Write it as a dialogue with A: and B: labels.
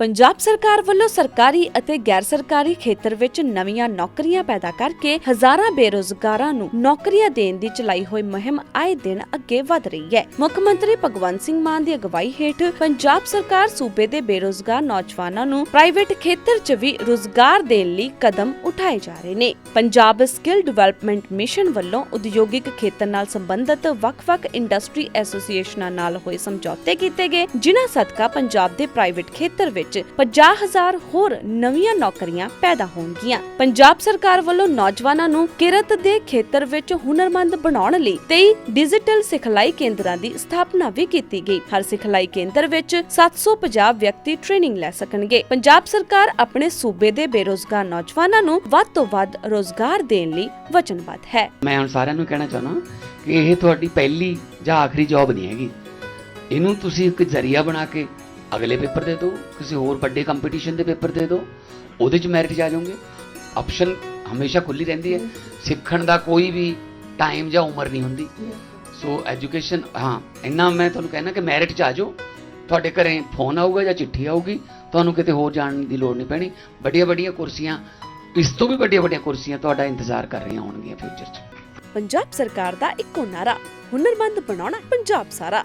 A: ਪੰਜਾਬ ਸਰਕਾਰ ਵੱਲੋਂ ਸਰਕਾਰੀ ਅਤੇ ਗੈਰ ਸਰਕਾਰੀ ਖੇਤਰ ਵਿੱਚ ਨਵੀਆਂ ਨੌਕਰੀਆਂ ਪੈਦਾ ਕਰਕੇ ਹਜ਼ਾਰਾਂ ਬੇਰੋਜ਼ਗਾਰਾਂ ਨੂੰ ਨੌਕਰੀਆਂ ਦੇਣ ਦੀ ਚਲਾਈ ਹੋਈ ਮੁਹਿੰਮ ਆਏ ਦਿਨ ਅੱਗੇ ਵਧ ਰਹੀ ਹੈ। ਮੁੱਖ ਮੰਤਰੀ ਭਗਵੰਤ ਸਿੰਘ ਮਾਨ ਦੀ ਅਗਵਾਈ ਹੇਠ ਪੰਜਾਬ ਸਰਕਾਰ ਸੂਬੇ ਦੇ ਬੇਰੋਜ਼ਗਾਰ ਨੌਜਵਾਨਾਂ ਨੂੰ ਪ੍ਰਾਈਵੇਟ ਖੇਤਰ 'ਚ ਵੀ ਰੁਜ਼ਗਾਰ ਦੇਣ ਲਈ ਕਦਮ ਉਠਾਏ ਜਾ ਰਹੇ ਨੇ। ਪੰਜਾਬ ਸਕਿੱਲ ਡਿਵੈਲਪਮੈਂਟ ਮਿਸ਼ਨ ਵੱਲੋਂ ਉਦਯੋਗਿਕ ਖੇਤਰ ਨਾਲ ਸੰਬੰਧਿਤ ਵੱਖ-ਵੱਖ ਇੰਡਸਟਰੀ ਐਸੋਸੀਏਸ਼ਨਾਂ ਨਾਲ ਹੋਏ ਸਮਝੌਤੇ ਕੀਤੇ ਗਏ, ਜਿਨ੍ਹਾਂ ਸਦਕਾ ਪੰਜਾਬ ਦੇ ਪ੍ਰਾਈਵੇਟ ਖੇਤਰ ਵਿੱਚ 50000 ਹੋਰ ਨਵੀਆਂ ਨੌਕਰੀਆਂ ਪੈਦਾ ਹੋਣਗੀਆਂ। ਪੰਜਾਬ ਸਰਕਾਰ ਵੱਲੋਂ ਨੌਜਵਾਨਾਂ ਨੂੰ ਕਿਰਤ ਦੇ ਖੇਤਰ ਵਿੱਚ ਹੁਨਰਮੰਦ ਬਣਾਉਣ ਲਈ 23 ਡਿਜੀਟਲ ਸਿਖਲਾਈ ਕੇਂਦਰਾਂ ਦੀ ਸਥਾਪਨਾ ਵੀ ਕੀਤੀ ਗਈ। ਹਰ ਸਿਖਲਾਈ ਕੇਂਦਰ ਵਿੱਚ 750 ਵਿਅਕਤੀ ਟ੍ਰੇਨਿੰਗ ਲੈ ਸਕਣਗੇ। ਪੰਜਾਬ ਸਰਕਾਰ ਆਪਣੇ ਸੂਬੇ ਦੇ ਬੇਰੋਜ਼ਗਾਰ ਨੌਜਵਾਨਾਂ ਨੂੰ ਵੱਧ ਤੋਂ ਵੱਧ ਰੋਜ਼ਗਾਰ ਦੇਣ ਲਈ ਵਚਨਬੱਧ ਹੈ।
B: ਮੈਂ ਹੁਣ ਸਾਰਿਆਂ ਨੂੰ ਕਹਿਣਾ ਚਾਹੁੰਦਾ ਕਿ ਇਹ ਤੁਹਾਡੀ ਪਹਿਲੀ ਜਾਂ ਆਖਰੀ ਜੌਬ ਨਹੀਂ ਹੈਗੀ। ਇਹਨੂੰ ਤੁਸੀਂ ਇੱਕ ਜ਼ਰੀਆ ਬਣਾ ਕੇ ਅਗਲੇ ਪੇਪਰ ਦੇ ਦਿਓ ਕਿਸੇ ਹੋਰ ਵੱਡੇ ਕੰਪੀਟੀਸ਼ਨ ਦੇ ਪੇਪਰ ਦੇ ਦਿਓ ਉਹਦੇ ਚ ਮੈਰਿਟ ਜਾ ਜਾਓਗੇ ਆਪਸ਼ਨ ਹਮੇਸ਼ਾ ਖੁੱਲੀ ਰਹਿੰਦੀ ਹੈ ਸਿੱਖਣ ਦਾ ਕੋਈ ਵੀ ਟਾਈਮ ਜਾਂ ਉਮਰ ਨਹੀਂ ਹੁੰਦੀ ਸੋ ਐਜੂਕੇਸ਼ਨ ਹਾਂ ਇੰਨਾ ਮੈਂ ਤੁਹਾਨੂੰ ਕਹਿਣਾ ਕਿ ਮੈਰਿਟ ਚ ਆ ਜਾਓ ਤੁਹਾਡੇ ਘਰੇ ਫੋਨ ਆਊਗਾ ਜਾਂ ਚਿੱਠੀ ਆਊਗੀ ਤੁਹਾਨੂੰ ਕਿਤੇ ਹੋਰ ਜਾਣ ਦੀ ਲੋੜ ਨਹੀਂ ਪੈਣੀ ਵੱਡੀਆਂ ਵੱਡੀਆਂ ਕੁਰਸੀਆਂ ਇਸ ਤੋਂ ਵੀ ਵੱਡੀਆਂ ਵੱਡੀਆਂ ਕੁਰਸੀਆਂ ਤੁਹਾਡਾ ਇੰਤਜ਼ਾਰ ਕਰ ਰਹੀਆਂ ਹੋਣਗੀਆਂ ਫਿਊਚਰ 'ਚ
A: ਪੰਜਾਬ ਸਰਕਾਰ ਦਾ ਇੱਕੋ ਨਾਰਾ ਹੁਨਰਮੰਦ ਬਣਾਉਣਾ ਪੰਜਾਬ ਸਾਰਾ